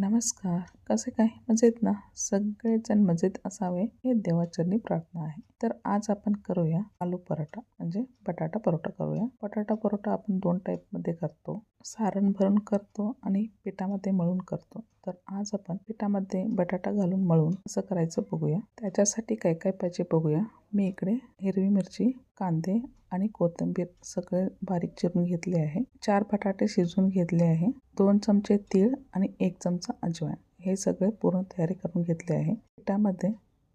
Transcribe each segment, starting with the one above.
नमस्कार. कसे काय? मजेत ना? सगळेजण मजेत असावे हे देवाचरणी प्रार्थना आहे. तर आज आपण करूया आलू पराठा म्हणजे बटाटा परोठा करूया. बटाटा परोठा आपण दोन टाईपमध्ये करतो. सारण भरून करतो आणि पिठामध्ये मळून करतो. तर आज आपण पिठामध्ये बटाटा घालून मळून असं करायचं बघूया. त्याच्यासाठी काय काय पाहिजे बघूया. मी इकडे हिरवी मिरची कांदे आणि कोथिंबीर सगळे बारीक चिरून घेतले आहे. चार बटाटे शिजवून घेतले आहे. दोन चमचे तीळ आणि एक चमचा अजवाईन. हे सगळे पूर्ण तयारी करून घेतले आहे. पिठामध्ये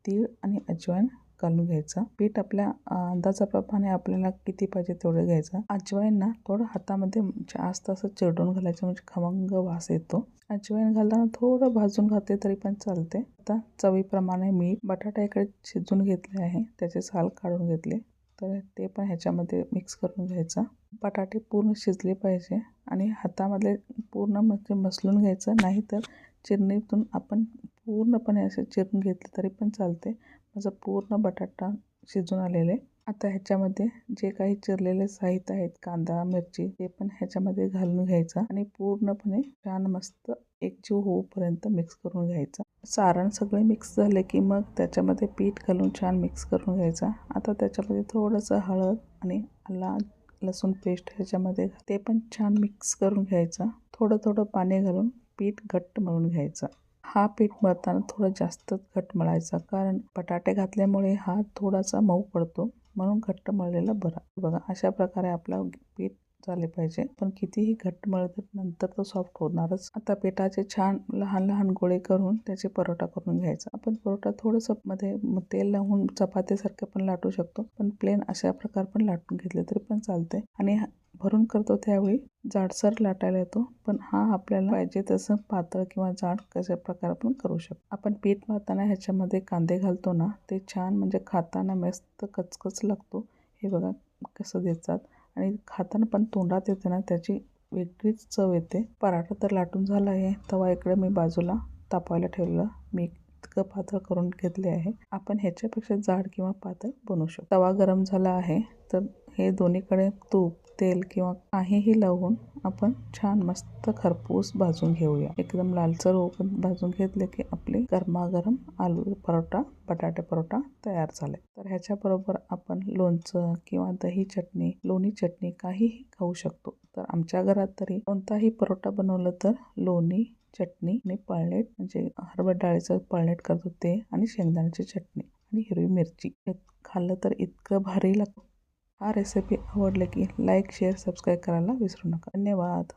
तीळ आणि अजवाईन घालून घ्यायचं. पीठ आपल्या अंदाजाप्रमाणे आपल्याला किती पाहिजे तेवढं घ्यायचं. अजवाईन ना थोडं हातामध्ये जास्त असं चिरडून घालायचं म्हणजे खमंग वास येतो. अजवाईन घालताना थोडं भाजून घातले तरी पण चालते. आता चवीप्रमाणे मीठ बटाटा इकडे शिजून घेतले आहे. त्याचे साल काढून घेतले. तर ते पण ह्याच्यामध्ये मिक्स करून घ्यायचं. बटाटे पूर्ण शिजले पाहिजे आणि हातामध्ये पूर्ण म्हणजे मसलून घ्यायचं. नाही तर चिरणीतून आपण पूर्णपणे असे चिरून घेतले तरी पण चालते माझं पूर्ण बटाटा शिजून आलेले आता ह्याच्यामध्ये जे काही चिरलेले साहित्य आहेत कांदा मिरची ते पण ह्याच्यामध्ये घालून घ्यायचं आणि पूर्णपणे छान मस्त एकजीव होऊपर्यंत मिक्स करून घ्यायचा. सारण सगळे मिक्स झाले की मग त्याच्यामध्ये पीठ घालून छान मिक्स करून घ्यायचा. आता त्याच्यामध्ये थोडंसं हळद आणि आला लसूण पेस्ट ह्याच्यामध्ये ते पण छान मिक्स करून घ्यायचं. थोडं थोडं पाणी घालून पीठ घट्ट मळून घ्यायचं. हा पीठ मळताना थोडं जास्तच घट्ट मळायचा कारण बटाटे घातल्यामुळे हा थोडासा मऊ पडतो. म्हणून घट्ट मळलेला बरा. बघा अशा प्रकारे आपला पीठ झाले पाहिजे. पण कितीही घट्ट मळत नंतर तो सॉफ्ट होणारच. आता पिठाचे छान लहान लहान गोळे करून त्याचे परोठा करून घ्यायचा. आपण परोठा थोडंसं मध्ये तेल लावून चपातीसारखं पण लाटू शकतो. पण प्लेन अशा प्रकार पण लाटून घेतले तरी पण चालते आणि भरून करतो त्यावेळी जाडसर लाटायला येतो. पण हा आपल्याला पाहिजे तसं पातळ किंवा जाड कशा प्रकारे आपण करू शकतो. आपण पीठ मारताना ह्याच्यामध्ये कांदे घालतो ना ते छान म्हणजे खाताना मस्त कचकच लागतो. हे बघा कसं देतात. आणि खाताना पण तोंडात येते ना त्याची वेगळीच चव येते. पराठा तर लाटून झाला आहे. तवा इकडे मी बाजूला तापायला ठेवलं मी इतकं पातळ करून घेतले आहे. आपण ह्याच्यापेक्षा जाड किंवा पातळ बनवू शकतो. तवा गरम झाला आहे तर हे दोन्हीकडे तूप तेल किंवा काहीही लावून आपण छान मस्त खरपूस भाजून घेऊया. एकदम लालसर ओपन भाजून घेतले की आपले गरमागरम आलू परोठा बटाटे परोठा तयार झाले. तर ह्याच्याबरोबर आपण लोणचं किंवा दही चटणी लोणी चटणी काहीही खाऊ शकतो. तर आमच्या घरात तरी कोणताही परोठा बनवलं तर लोणी चटणी आणि पळणेट म्हणजे हरभर डाळीचं पळणेट करतो ते आणि शेंगदाण्याची चटणी आणि हिरवी मिरची. खाल्लं तर इतकं भारी लागतं. हा रेसिपी आवडले की लाईक शेअर सबस्क्राईब करायला विसरू नका. धन्यवाद.